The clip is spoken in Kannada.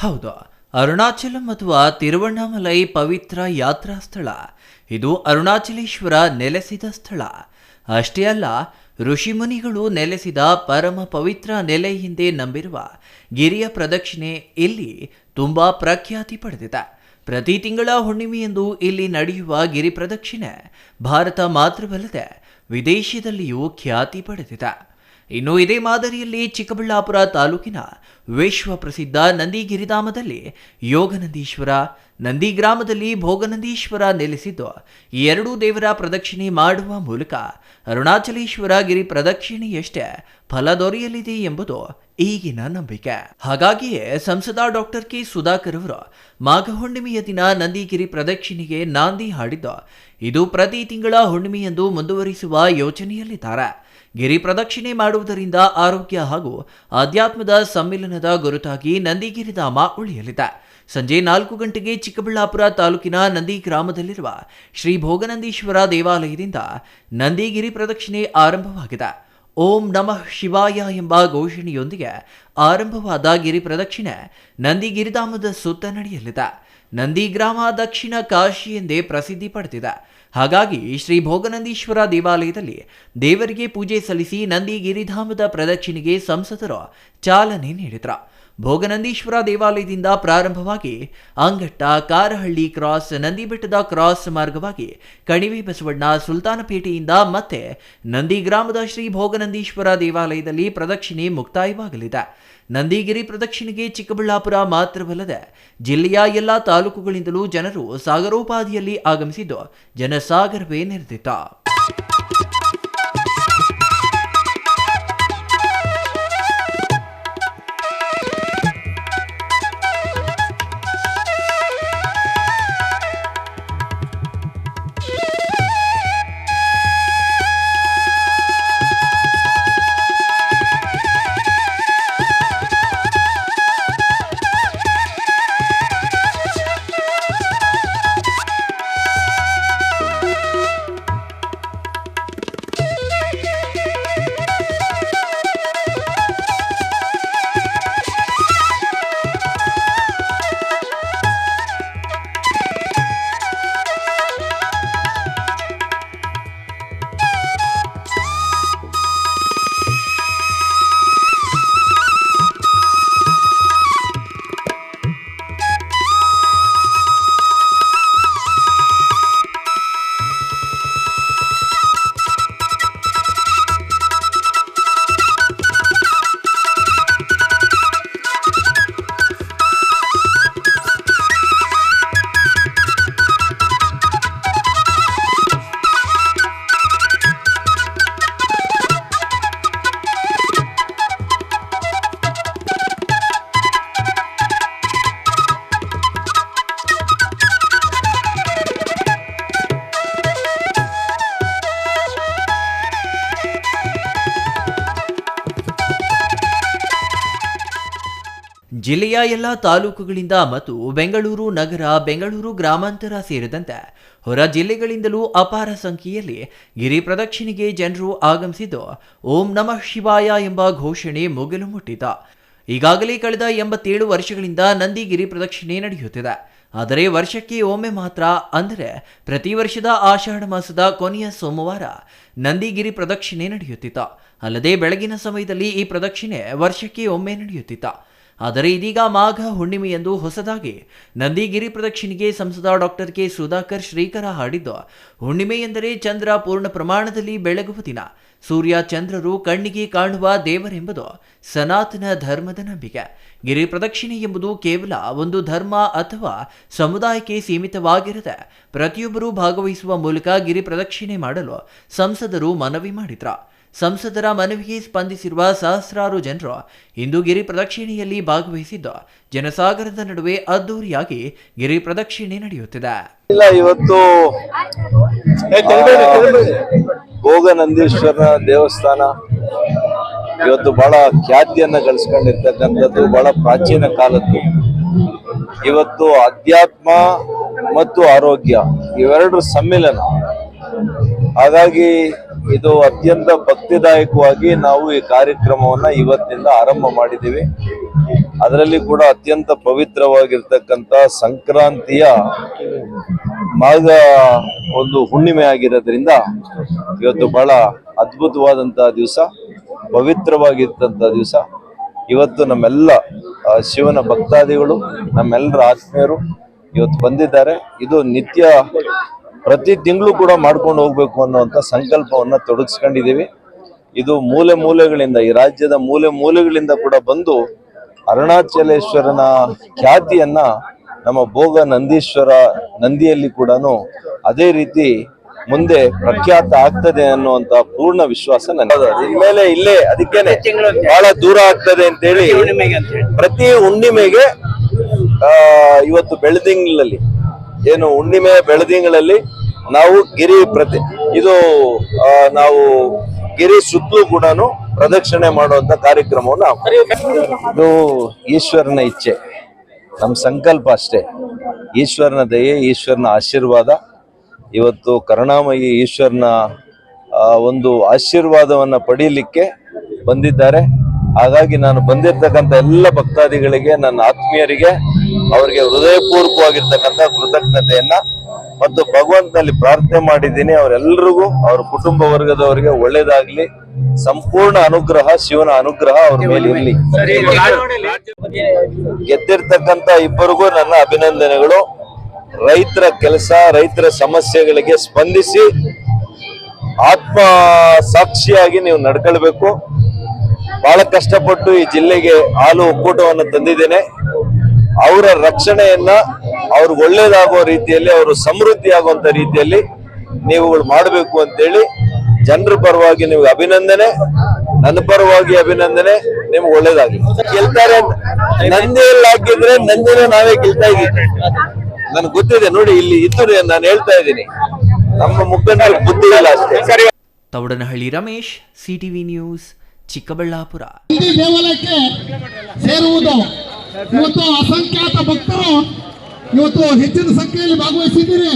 ಹೌದು. ಅರುಣಾಚಲಂ ಅಥವಾ ತಿರುವಣ್ಣಾಮಲೈ ಪವಿತ್ರ ಯಾತ್ರಾ ಸ್ಥಳ. ಇದು ಅರುಣಾಚಲೇಶ್ವರ ನೆಲೆಸಿದ ಸ್ಥಳ. ಅಷ್ಟೇ ಅಲ್ಲ ಋಷಿಮುನಿಗಳು ನೆಲೆಸಿದ ಪರಮ ಪವಿತ್ರ ನೆಲೆ ಹಿಂದೆ ನಂಬಿರುವ ಗಿರಿಯ ಪ್ರದಕ್ಷಿಣೆ ಇಲ್ಲಿ ತುಂಬಾ ಪ್ರಖ್ಯಾತಿ ಪಡೆದಿದೆ. ಪ್ರತಿ ತಿಂಗಳ ಹುಣ್ಣಿಮೆಯಂದು ಇಲ್ಲಿ ನಡೆಯುವ ಗಿರಿ ಪ್ರದಕ್ಷಿಣೆ ಭಾರತ ಮಾತ್ರವಲ್ಲದೆ ವಿದೇಶದಲ್ಲಿಯೂ ಖ್ಯಾತಿ ಪಡೆದಿದೆ. ಇನ್ನು ಇದೇ ಮಾದರಿಯಲ್ಲಿ ಚಿಕ್ಕಬಳ್ಳಾಪುರ ತಾಲೂಕಿನ ವಿಶ್ವ ಪ್ರಸಿದ್ಧ ನಂದಿಗಿರಿಧಾಮದಲ್ಲಿ ಯೋಗನಂದೀಶ್ವರ, ನಂದಿ ಗ್ರಾಮದಲ್ಲಿ ಭೋಗನಂದೀಶ್ವರ ನೆಲೆಸಿದ್ದು, ಎರಡೂ ದೇವರ ಪ್ರದಕ್ಷಿಣೆ ಮಾಡುವ ಮೂಲಕ ಅರುಣಾಚಲೇಶ್ವರ ಗಿರಿ ಪ್ರದಕ್ಷಿಣೆಯಷ್ಟೇ ಫಲ ದೊರೆಯಲಿದೆ ಎಂಬುದು ಈಗಿನ ನಂಬಿಕೆ. ಹಾಗಾಗಿಯೇ ಸಂಸದ ಡಾಕ್ಟರ್ ಕೆ ಸುಧಾಕರ್ ಅವರು ಮಾಘ ಹುಣ್ಣಿಮೆಯ ದಿನ ನಂದಿಗಿರಿ ಪ್ರದಕ್ಷಿಣೆಗೆ ನಾಂದಿ ಹಾಡಿದ್ದು, ಇದು ಪ್ರತಿ ತಿಂಗಳ ಹುಣ್ಣಿಮೆಯೆಂದು ಮುಂದುವರಿಸುವ ಯೋಚನೆಯಲ್ಲಿದ್ದಾರೆ. ಗಿರಿ ಪ್ರದಕ್ಷಿಣೆ ಮಾಡುವುದರಿಂದ ಆರೋಗ್ಯ ಹಾಗೂ ಆಧ್ಯಾತ್ಮದ ಸಮ್ಮಿಲನದ ಗುರುತಾಗಿ ನಂದಿಗಿರಿಧಾಮ ಉಳಿಯಲಿದೆ. ಸಂಜೆ ನಾಲ್ಕು ಗಂಟೆಗೆ ಚಿಕ್ಕಬಳ್ಳಾಪುರ ತಾಲೂಕಿನ ನಂದಿ ಗ್ರಾಮದಲ್ಲಿರುವ ಶ್ರೀ ಭೋಗನಂದೀಶ್ವರ ದೇವಾಲಯದಿಂದ ನಂದಿಗಿರಿ ಪ್ರದಕ್ಷಿಣೆ ಆರಂಭವಾಗಿದೆ. ಓಂ ನಮಃ ಶಿವಾಯ ಎಂಬ ಘೋಷಣೆಯೊಂದಿಗೆ ಆರಂಭವಾದ ಗಿರಿ ಪ್ರದಕ್ಷಿಣೆ ನಂದಿಗಿರಿಧಾಮದ ಸುತ್ತ ನಡೆಯಲಿದೆ. ನಂದಿ ಗ್ರಾಮ ದಕ್ಷಿಣ ಕಾಶಿ ಎಂದೇ ಪ್ರಸಿದ್ಧಿ ಪಡೆದಿದೆ. ಹಾಗಾಗಿ ಶ್ರೀ ಭೋಗನಂದೀಶ್ವರ ದೇವಾಲಯದಲ್ಲಿ ದೇವರಿಗೆ ಪೂಜೆ ಸಲ್ಲಿಸಿ ನಂದಿ ಗಿರಿಧಾಮದ ಪ್ರದಕ್ಷಿಣೆಗೆ ಸಂಸದರು ಚಾಲನೆ ನೀಡಿದರು. ಭೋಗನಂದೀಶ್ವರ ದೇವಾಲಯದಿಂದ ಪ್ರಾರಂಭವಾಗಿ ಅಂಗಟ್ಟ, ಕಾರಹಳ್ಳಿ ಕ್ರಾಸ್, ನಂದಿಬೆಟ್ಟದ ಕ್ರಾಸ್ ಮಾರ್ಗವಾಗಿ ಕಣಿವೆ ಬಸವಣ್ಣ ಸುಲ್ತಾನಪೇಟೆಯಿಂದ ಮತ್ತೆ ನಂದಿ ಗ್ರಾಮದ ಶ್ರೀ ಭೋಗನಂದೀಶ್ವರ ದೇವಾಲಯದಲ್ಲಿ ಪ್ರದಕ್ಷಿಣೆ ಮುಕ್ತಾಯವಾಗಲಿದೆ. ನಂದಿಗಿರಿ ಪ್ರದಕ್ಷಿಣೆಗೆ ಚಿಕ್ಕಬಳ್ಳಾಪುರ ಮಾತ್ರವಲ್ಲದೆ ಜಿಲ್ಲೆಯ ಎಲ್ಲ ತಾಲೂಕುಗಳಿಂದಲೂ ಜನರು ಸಾಗರೋಪಾದಿಯಲ್ಲಿ ಆಗಮಿಸಿದ್ದು ಜನಸಾಗರವೇ ನೆರೆದಿತ್ತು. ಜಿಲ್ಲೆಯ ಎಲ್ಲ ತಾಲೂಕುಗಳಿಂದ ಮತ್ತು ಬೆಂಗಳೂರು ನಗರ, ಬೆಂಗಳೂರು ಗ್ರಾಮಾಂತರ ಸೇರಿದಂತೆ ಹೊರ ಜಿಲ್ಲೆಗಳಿಂದಲೂ ಅಪಾರ ಸಂಖ್ಯೆಯಲ್ಲಿ ಗಿರಿ ಪ್ರದಕ್ಷಿಣೆಗೆ ಜನರು ಆಗಮಿಸಿದ್ದು ಓಂ ನಮಃ ಶಿವಾಯ ಎಂಬ ಘೋಷಣೆ ಮುಗಿಲು ಮುಟ್ಟಿದ. ಈಗಾಗಲೇ ಕಳೆದ ಎಂಬತ್ತೇಳು ವರ್ಷಗಳಿಂದ ನಂದಿ ಗಿರಿ ಪ್ರದಕ್ಷಿಣೆ ನಡೆಯುತ್ತಿದೆ. ಆದರೆ ವರ್ಷಕ್ಕೆ ಒಮ್ಮೆ ಮಾತ್ರ, ಅಂದರೆ ಪ್ರತಿ ವರ್ಷದ ಆಷಾಢ ಮಾಸದ ಕೊನೆಯ ಸೋಮವಾರ ನಂದಿಗಿರಿ ಪ್ರದಕ್ಷಿಣೆ ನಡೆಯುತ್ತಿತ್ತು. ಅಲ್ಲದೆ ಬೆಳಗಿನ ಸಮಯದಲ್ಲಿ ಈ ಪ್ರದಕ್ಷಿಣೆ ವರ್ಷಕ್ಕೆ ಒಮ್ಮೆ ನಡೆಯುತ್ತಿತ್ತು. ಆದರೆ ಇದೀಗ ಮಾಘ ಹುಣ್ಣಿಮೆಯೆಂದು ಹೊಸದಾಗಿ ನಂದಿಗಿರಿ ಪ್ರದಕ್ಷಿಣೆಗೆ ಸಂಸದ ಡಾಕ್ಟರ್ ಕೆ ಸುಧಾಕರ್ ಶ್ರೀಕರ ಹಾಡಿದ್ದು ಹುಣ್ಣಿಮೆ ಎಂದರೆ ಚಂದ್ರ ಪೂರ್ಣ ಪ್ರಮಾಣದಲ್ಲಿ ಬೆಳಗುವ ದಿನ. ಸೂರ್ಯ ಚಂದ್ರರು ಕಣ್ಣಿಗೆ ಕಾಣುವ ದೇವರೆಂಬುದು ಸನಾತನ ಧರ್ಮದ ನಂಬಿಕೆ. ಗಿರಿ ಪ್ರದಕ್ಷಿಣೆ ಎಂಬುದು ಕೇವಲ ಒಂದು ಧರ್ಮ ಅಥವಾ ಸಮುದಾಯಕ್ಕೆ ಸೀಮಿತವಾಗಿರದೆ ಪ್ರತಿಯೊಬ್ಬರೂ ಭಾಗವಹಿಸುವ ಮೂಲಕ ಗಿರಿ ಪ್ರದಕ್ಷಿಣೆ ಮಾಡಲು ಸಂಸದರು ಮನವಿ ಮಾಡಿದ್ರು. ಸಂಸದರ ಮನವಿಗೆ ಸ್ಪಂದಿಸಿರುವ ಸಹಸ್ರಾರು ಜನರು ಇಂದು ಗಿರಿ ಪ್ರದಕ್ಷಿಣೆಯಲ್ಲಿ ಭಾಗವಹಿಸಿದ್ದು ಜನಸಾಗರದ ನಡುವೆ ಅದ್ದೂರಿಯಾಗಿ ಗಿರಿ ಪ್ರದಕ್ಷಿಣೆ ನಡೆಯುತ್ತಿದೆ. ಇಲ್ಲ ಇವತ್ತು ಭೋಗನಂದೀಶ್ವರ ದೇವಸ್ಥಾನ ಇವತ್ತು ಬಹಳ ಖ್ಯಾತಿಯನ್ನ ಗಳಿಸ್ಕೊಂಡಿರ್ತಕ್ಕಂಥದ್ದು ಬಹಳ ಪ್ರಾಚೀನ ಕಾಲದ್ದು. ಇವತ್ತು ಅಧ್ಯಾತ್ಮ ಮತ್ತು ಆರೋಗ್ಯ ಇವೆರಡರ ಸಮ್ಮಿಲನ. ಹಾಗಾಗಿ ಇದು ಅತ್ಯಂತ ಭಕ್ತಿದಾಯಕವಾಗಿ ನಾವು ಈ ಕಾರ್ಯಕ್ರಮವನ್ನ ಇವತ್ತಿನಿಂದ ಆರಂಭ ಮಾಡಿದ್ದೀವಿ. ಅದರಲ್ಲಿ ಕೂಡ ಅತ್ಯಂತ ಪವಿತ್ರವಾಗಿರ್ತಕ್ಕಂಥ ಸಂಕ್ರಾಂತಿಯ ಮಾಘ ಒಂದು ಹುಣ್ಣಿಮೆ ಆಗಿರೋದ್ರಿಂದ ಇವತ್ತು ಬಹಳ ಅದ್ಭುತವಾದಂತಹ ದಿವಸ ಪವಿತ್ರವಾಗಿರ್ತಂಥ ದಿವಸ. ಇವತ್ತು ನಮ್ಮೆಲ್ಲ ಶಿವನ ಭಕ್ತಾದಿಗಳು, ನಮ್ಮೆಲ್ಲರ ಆತ್ಮೀಯರು ಇವತ್ತು ಬಂದಿದ್ದಾರೆ. ಇದು ನಿತ್ಯ ಪ್ರತಿ ತಿಂಗಳು ಕೂಡ ಮಾಡ್ಕೊಂಡು ಹೋಗ್ಬೇಕು ಅನ್ನುವಂಥ ಸಂಕಲ್ಪವನ್ನ ತೊಡಗಿಸ್ಕೊಂಡಿದ್ದೀವಿ. ಇದು ಮೂಲೆ ಮೂಲೆಗಳಿಂದ ಈ ರಾಜ್ಯದ ಮೂಲೆ ಮೂಲೆಗಳಿಂದ ಕೂಡ ಬಂದು ಅರುಣಾಚಲೇಶ್ವರನ ಖ್ಯಾತಿಯನ್ನ ನಮ್ಮ ಭೋಗ ನಂದೀಶ್ವರ ನಂದಿಯಲ್ಲಿ ಕೂಡ ಅದೇ ರೀತಿ ಮುಂದೆ ಪ್ರಖ್ಯಾತ ಆಗ್ತದೆ ಅನ್ನುವಂತ ಪೂರ್ಣ ವಿಶ್ವಾಸ ನನಗೆ ಇನ್ಮೇಲೆ ಇಲ್ಲೇ ಅದಕ್ಕೇನೆ ಬಹಳ ದೂರ ಆಗ್ತದೆ ಅಂತೇಳಿ ಪ್ರತಿ ಹುಣ್ಣಿಮೆಗೆ ಇವತ್ತು ಬೆಳದಿಂಗಳಲ್ಲಿ ಏನು ಹುಣ್ಣಿಮೆ ಬೆಳದಿಂಗಳಲ್ಲಿ ನಾವು ಗಿರಿ ಪ್ರತಿ, ಇದು ನಾವು ಗಿರಿ ಸುತ್ತಲೂ ಕೂಡ ಪ್ರದಕ್ಷಿಣೆ ಮಾಡುವಂತ ಕಾರ್ಯಕ್ರಮವನ್ನು ಇದು ಈಶ್ವರನ ಇಚ್ಛೆ. ನಮ್ಮ ಸಂಕಲ್ಪ ಅಷ್ಟೇ. ಈಶ್ವರನ ದಯೆ, ಈಶ್ವರನ ಆಶೀರ್ವಾದ. ಇವತ್ತು ಕರುಣಾಮಯಿ ಈಶ್ವರನ ಒಂದು ಆಶೀರ್ವಾದವನ್ನು ಪಡೀಲಿಕ್ಕೆ ಬಂದಿದ್ದಾರೆ. ಹಾಗಾಗಿ ನಾನು ಬಂದಿರತಕ್ಕಂಥ ಎಲ್ಲ ಭಕ್ತಾದಿಗಳಿಗೆ, ನನ್ನ ಆತ್ಮೀಯರಿಗೆ ಅವರಿಗೆ ಹೃದಯಪೂರ್ವಕವಾಗಿರ್ತಕ್ಕಂಥ ಕೃತಜ್ಞತೆಯನ್ನ ಮತ್ತು ಭಗವಂತನಲ್ಲಿ ಪ್ರಾರ್ಥನೆ ಮಾಡಿದ್ದೀನಿ. ಅವರೆಲ್ಲರಿಗೂ ಅವ್ರ ಕುಟುಂಬ ವರ್ಗದವರಿಗೆ ಒಳ್ಳೇದಾಗ್ಲಿ. ಸಂಪೂರ್ಣ ಅನುಗ್ರಹ ಶಿವನ ಅನುಗ್ರಹ ಅವ್ರ ಮೇಲೆ ಇರಲಿ. ಗೆದ್ದಿರ್ತಕ್ಕಂತ ಇಬ್ಬರಿಗೂ ನನ್ನ ಅಭಿನಂದನೆಗಳು. ರೈತರ ಕೆಲಸ ರೈತರ ಸಮಸ್ಯೆಗಳಿಗೆ ಸ್ಪಂದಿಸಿ ಆತ್ಮ ಸಾಕ್ಷಿಯಾಗಿ ನೀವು ನಡ್ಕೊಳ್ಬೇಕು. ಬಹಳ ಕಷ್ಟಪಟ್ಟು ಈ ಜಿಲ್ಲೆಗೆ ಹಾಲು ಒಕ್ಕೂಟವನ್ನು ತಂದಿದ್ದೇನೆ. ಅವರ ರಕ್ಷಣೆಯನ್ನ ಅವ್ರಿಗೆ ಒಳ್ಳೇದಾಗೋ ರೀತಿಯಲ್ಲಿ ಅವರು ಸಮೃದ್ಧಿ ಆಗುವಂತ ರೀತಿಯಲ್ಲಿ ನೀವುಗಳು ಮಾಡಬೇಕು ಅಂತೇಳಿ ಜನರ ಪರವಾಗಿ ನಿಮ್ಗೆ ಅಭಿನಂದನೆ. ನನ್ನ ಪರವಾಗಿ ಅಭಿನಂದನೆ. ನಿಮ್ಗೆ ಒಳ್ಳೇದಾಗಿ ಗೆಲ್ತಾರೆ ನಂದಿಯಲ್ಲಿ ಹಾಕಿದ್ರೆ ನಂದಿನ ನಾವೇ ಗೆಲ್ತಾ ಇದ್ದೀವಿ. ನನ್ಗೆ ಗೊತ್ತಿದೆ ನೋಡಿ ಇಲ್ಲಿ ಇದ್ದು ನಾನು ಹೇಳ್ತಾ ಇದ್ದೀನಿ. ನಮ್ಮ ಮುಖಂಡ ಬುದ್ಧಿ ಇಲ್ಲ ಅಷ್ಟೇ. Thoudanahalli Ramesh CTV news Chikkaballapura. ದೇವಾಲಯಕ್ಕೆ ಸೇರುವುದು ಇವತ್ತು ಅಸಂಖ್ಯಾತ ಭಕ್ತರು ಇವತ್ತು ಹೆಚ್ಚಿನ ಸಂಖ್ಯೆಯಲ್ಲಿ ಭಾಗವಹಿಸಿದ್ದೀರಿ.